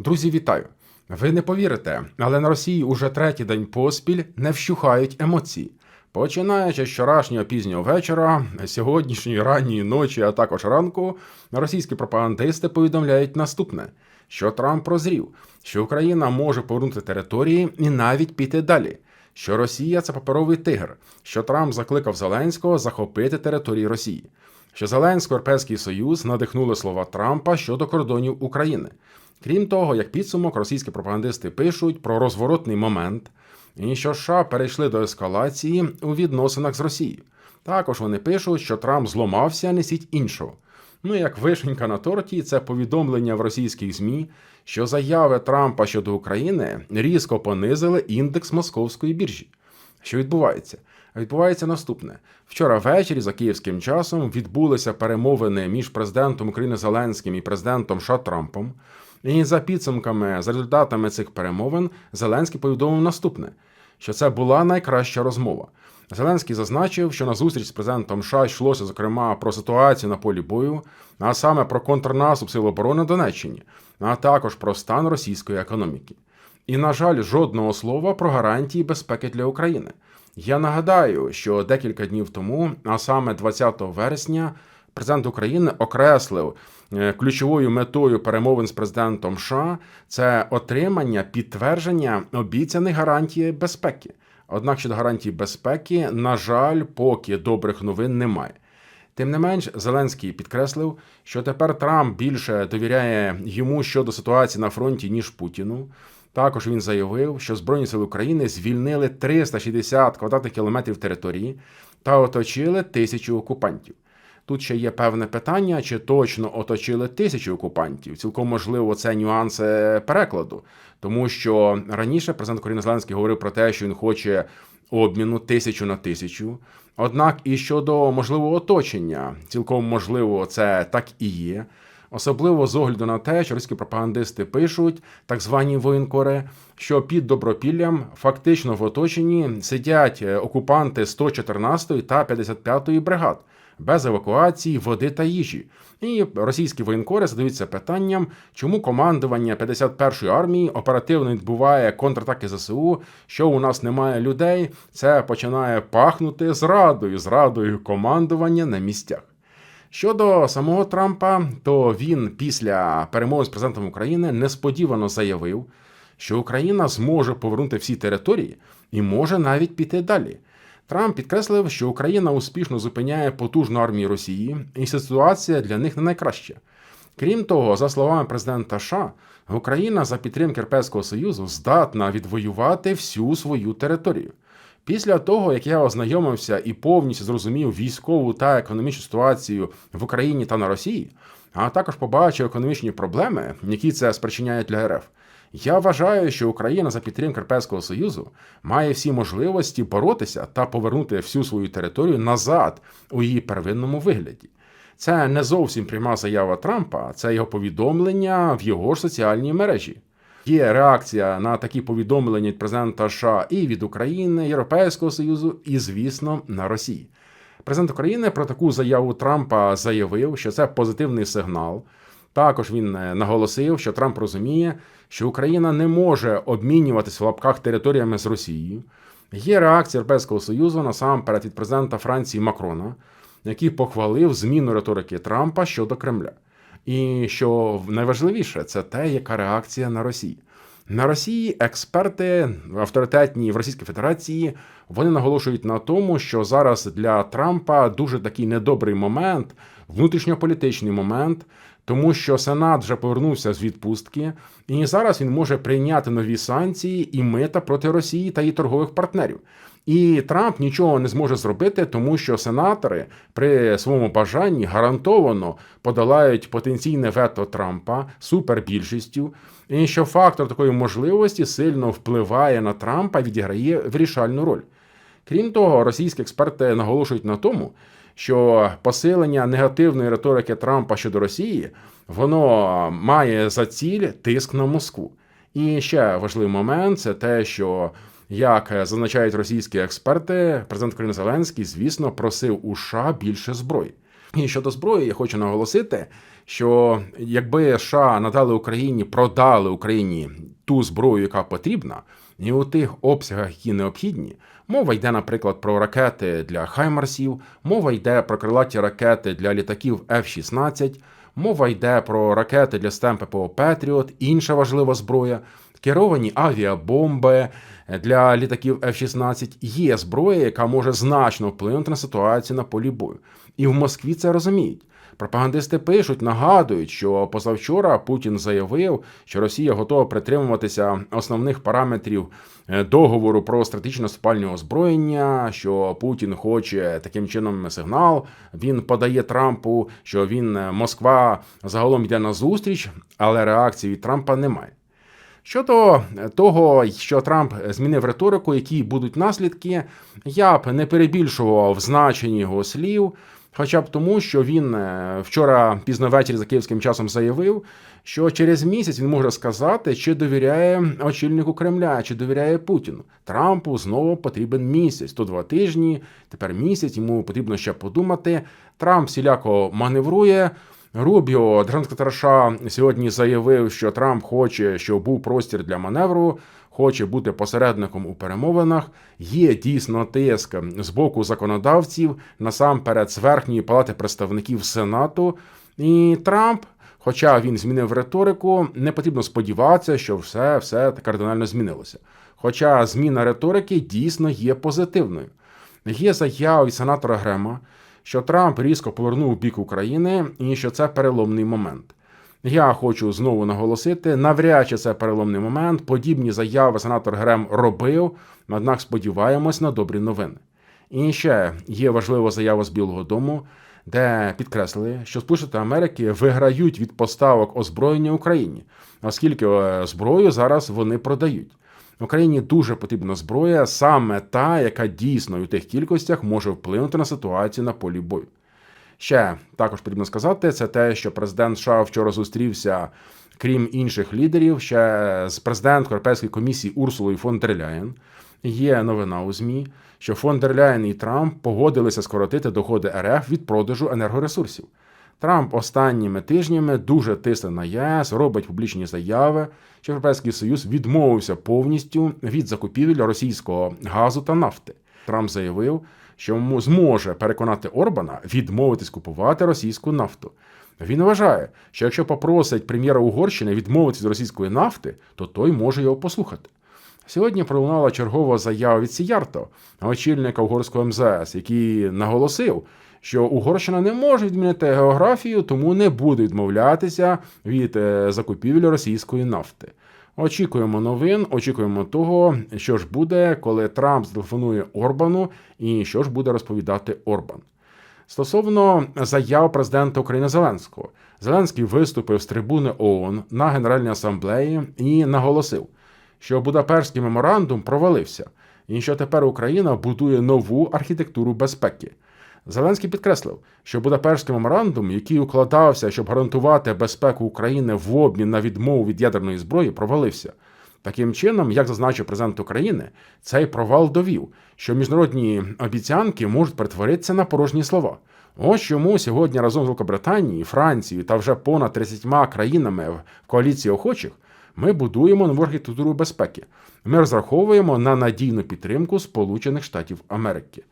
Друзі, вітаю! Ви не повірите, але на Росії уже третій день поспіль не вщухають емоції. Починаючи з вчорашнього пізнього вечора, сьогоднішньої ранньої ночі, а також ранку, російські пропагандисти повідомляють наступне: що Трамп прозрів, що Україна може повернути території і навіть піти далі. Що Росія це паперовий тигр, що Трамп закликав Зеленського захопити території Росії, що Зеленський Європейський Союз надихнули слова Трампа щодо кордонів України. Крім того, як підсумок, російські пропагандисти пишуть про розворотний момент, і що США перейшли до ескалації у відносинах з Росією. Також вони пишуть, що Трамп зломався, несіть іншого. Ну, як вишенька на торті, це повідомлення в російських ЗМІ, що заяви Трампа щодо України різко понизили індекс московської біржі. Що відбувається? Відбувається наступне: вчора ввечері за київським часом відбулися перемовини між президентом України Зеленським і президентом США Трампом. І за підсумками, за результатами цих перемовин, Зеленський повідомив наступне: що це була найкраща розмова. Зеленський зазначив, що на зустріч з президентом США йшлося зокрема про ситуацію на полі бою, а саме про контрнаступ Сил оборони Донеччині, а також про стан російської економіки. І, на жаль, жодного слова про гарантії безпеки для України. Я нагадаю, що декілька днів тому, а саме 20 вересня, президент України окреслив е, ключовою метою перемовин з президентом США це отримання підтвердження обіцяних гарантій безпеки. Однак щодо гарантій безпеки, на жаль, поки добрих новин немає. Тим не менш, Зеленський підкреслив, що тепер Трамп більше довіряє йому щодо ситуації на фронті ніж Путіну. Також він заявив, що Збройні сили України звільнили 360 квадратних кілометрів території та оточили тисячу окупантів. Тут ще є певне питання, чи точно оточили тисячу окупантів. Цілком можливо, це нюанси перекладу, тому що раніше президент Корін Зеленський говорив про те, що він хоче обміну тисячу на тисячу. Однак і щодо можливого оточення, цілком можливо, це так і є. Особливо з огляду на те, що російські пропагандисти пишуть, так звані воєнкори, що під добропіллям фактично в оточенні сидять е, окупанти 114 та 55 бригад без евакуації, води та їжі. І російські воєнкори задаються питанням, чому командування 51-ї армії оперативно відбуває контратаки ЗСУ, що у нас немає людей. Це починає пахнути зрадою, зрадою командування на місцях. Щодо самого Трампа, то він після перемови з президентом України несподівано заявив, що Україна зможе повернути всі території і може навіть піти далі. Трамп підкреслив, що Україна успішно зупиняє потужну армію Росії, і ситуація для них не найкраща. Крім того, за словами президента США, Україна за підтримки Європейського Союзу здатна відвоювати всю свою територію. Після того, як я ознайомився і повністю зрозумів військову та економічну ситуацію в Україні та на Росії, а також побачив економічні проблеми, які це спричиняє для РФ. Я вважаю, що Україна за підтримки Європейського Союзу має всі можливості боротися та повернути всю свою територію назад у її первинному вигляді. Це не зовсім пряма заява Трампа, це його повідомлення в його ж соціальній мережі. Є реакція на такі повідомлення від президента США і від України, Європейського Союзу, і, звісно, на Росії. Президент України про таку заяву Трампа заявив, що це позитивний сигнал. Також він е, наголосив, що Трамп розуміє, що Україна не може обмінюватися в лапках територіями з Росією. Є реакція Європейського Союзу насамперед від президента Франції Макрона, який похвалив зміну риторики Трампа щодо Кремля. І що найважливіше, це те, яка реакція на Росію. На Росії експерти авторитетні в Російській Федерації вони наголошують на тому, що зараз для Трампа дуже такий недобрий момент, внутрішньополітичний момент, тому що Сенат вже повернувся з відпустки, і зараз він може прийняти нові санкції і мита проти Росії та її торгових партнерів. І Трамп нічого не зможе зробити, тому що сенатори при своєму бажанні гарантовано подолають потенційне вето Трампа супербільшістю, і що фактор такої можливості сильно впливає на Трампа, відіграє вирішальну роль. Крім того, російські експерти наголошують на тому, що посилення негативної риторики Трампа щодо Росії воно має за ціль тиск на Москву. І ще важливий момент це те, що як зазначають російські експерти, президент України Зеленський, звісно, просив у США більше зброї. І щодо зброї, я хочу наголосити, що якби США надали Україні, продали Україні ту зброю, яка потрібна, і у тих обсягах, які необхідні. Мова йде, наприклад, про ракети для Хаймарсів, мова йде про крилаті ракети для літаків F-16, мова йде про ракети для систем ППО Петріот, інша важлива зброя, керовані авіабомби для літаків F-16. Є зброя, яка може значно вплинути на ситуацію на полі бою. І в Москві це розуміють. Пропагандисти пишуть, нагадують, що позавчора Путін заявив, що Росія готова притримуватися основних параметрів е, договору про стратегічне спальне озброєння, що Путін хоче таким чином сигнал. Він подає Трампу, що він е, Москва загалом йде на зустріч, але реакції від Трампа немає. Щодо того, що Трамп змінив риторику, які будуть наслідки, я б не перебільшував значення його слів. Хоча б тому, що він е, вчора пізно ввечері за київським часом заявив, що через місяць він може сказати, чи довіряє очільнику Кремля, чи довіряє Путіну. Трампу знову потрібен місяць, то два тижні, тепер місяць. Йому потрібно ще подумати. Трамп всіляко маневрує. Рубіо, секретар сьогодні заявив, що Трамп хоче, щоб був простір для маневру хоче бути посередником у перемовинах, є дійсно тиск з боку законодавців, насамперед з верхньої палати представників Сенату. І Трамп, хоча він змінив риторику, не потрібно сподіватися, що все, все кардинально змінилося. Хоча зміна риторики дійсно є позитивною. Є заява від сенатора Грема, що Трамп різко повернув бік України і що це переломний момент. Я хочу знову наголосити, навряд чи це переломний момент. Подібні заяви сенатор Грем робив, однак сподіваємось на добрі новини. І ще є важлива заява з Білого Дому, де підкреслили, що Сполучені Америки виграють від поставок озброєння Україні, оскільки е, зброю зараз вони продають. Україні дуже потрібна зброя, саме та, яка дійсно у тих кількостях може вплинути на ситуацію на полі бою. Ще також потрібно сказати, це те, що президент США вчора зустрівся, крім інших лідерів, ще з президенткою Європейської комісії Урсулою фон дер Ляєн. Є новина у ЗМІ, що фон дер Ляєн і Трамп погодилися скоротити доходи РФ від продажу енергоресурсів. Трамп останніми тижнями дуже тисне на ЄС, робить публічні заяви, що Європейський Союз відмовився повністю від закупівель російського газу та нафти. Трамп заявив, що зможе переконати Орбана відмовитись купувати російську нафту. Він вважає, що якщо попросить прем'єра Угорщини відмовитись від російської нафти, то той може його послухати. Сьогодні пролунала чергова заява від Сіярто, очільника угорського МЗС, який наголосив, що Угорщина не може відмінити географію, тому не буде відмовлятися від е, закупівель російської нафти. Очікуємо новин, очікуємо того, що ж буде, коли Трамп зателефонує Орбану, і що ж буде розповідати Орбан. Стосовно заяв президента України Зеленського, Зеленський виступив з трибуни ООН на Генеральній асамблеї і наголосив, що Будапештський меморандум провалився, і що тепер Україна будує нову архітектуру безпеки. Зеленський підкреслив, що Будапештський меморандум, який укладався, щоб гарантувати безпеку України в обмін на відмову від ядерної зброї, провалився. Таким чином, як зазначив президент України, цей провал довів, що міжнародні обіцянки можуть перетворитися на порожні слова. Ось чому сьогодні разом з Великобританією, Францією та вже понад 30 країнами в коаліції охочих ми будуємо нову архітектуру безпеки. Ми розраховуємо на надійну підтримку Сполучених Штатів Америки.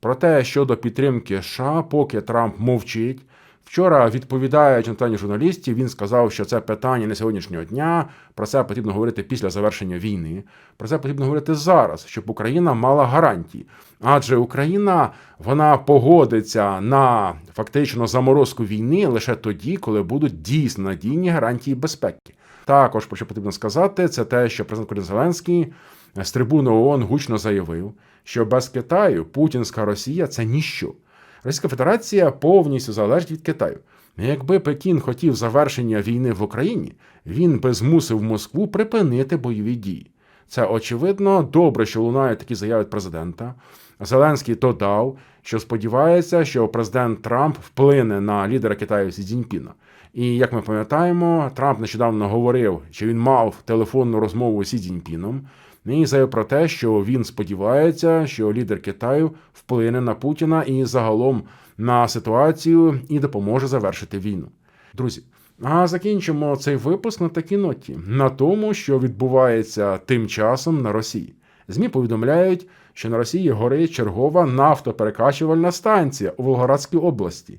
Проте щодо підтримки США, поки Трамп мовчить. Вчора, відповідаючи на питання журналістів, він сказав, що це питання не сьогоднішнього дня. Про це потрібно говорити після завершення війни. Про це потрібно говорити зараз, щоб Україна мала гарантії. Адже Україна вона погодиться на фактично заморозку війни лише тоді, коли будуть дійсно надійні гарантії безпеки. Також про що потрібно сказати, це те, що президент Зеленський з трибуни ООН гучно заявив, що без Китаю Путінська Росія це ніщо. Російська Федерація повністю залежить від Китаю. Якби Пекін хотів завершення війни в Україні, він би змусив Москву припинити бойові дії. Це очевидно добре, що лунають такі заяви президента. Зеленський додав, що сподівається, що президент Трамп вплине на лідера Китаю Сі Цзіньпіна. І як ми пам'ятаємо, Трамп нещодавно говорив, що він мав телефонну розмову з Сі Цзіньпіном, і заявив про те, що він сподівається, що лідер Китаю вплине на Путіна і загалом на ситуацію і допоможе завершити війну. Друзі, а закінчимо цей випуск на такій ноті, на тому, що відбувається тим часом на Росії. ЗМІ повідомляють, що на Росії горить чергова нафтоперекачувальна станція у Волгоградській області.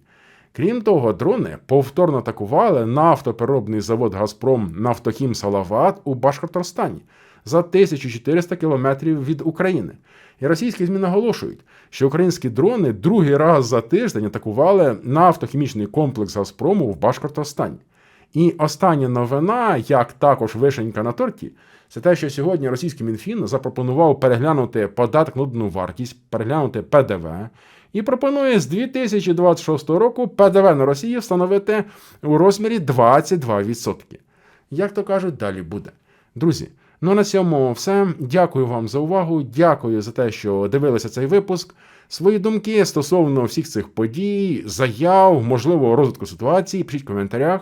Крім того, дрони повторно атакували нафтопереробний завод Газпром Нафтохім Салават у Башкортостані за 1400 кілометрів від України. І російські ЗМІ наголошують, що українські дрони другий раз за тиждень атакували нафтохімічний комплекс Газпрому в Башкортостані. І остання новина, як також вишенька на торті, це те, що сьогодні російський Мінфін запропонував переглянути податок на додану вартість, переглянути ПДВ, і пропонує з 2026 року ПДВ на Росії встановити у розмірі 22%. Як то кажуть, далі буде. Друзі, ну на цьому все. Дякую вам за увагу. Дякую за те, що дивилися цей випуск. Свої думки стосовно всіх цих подій, заяв, можливо, розвитку ситуації, пишіть в коментарях.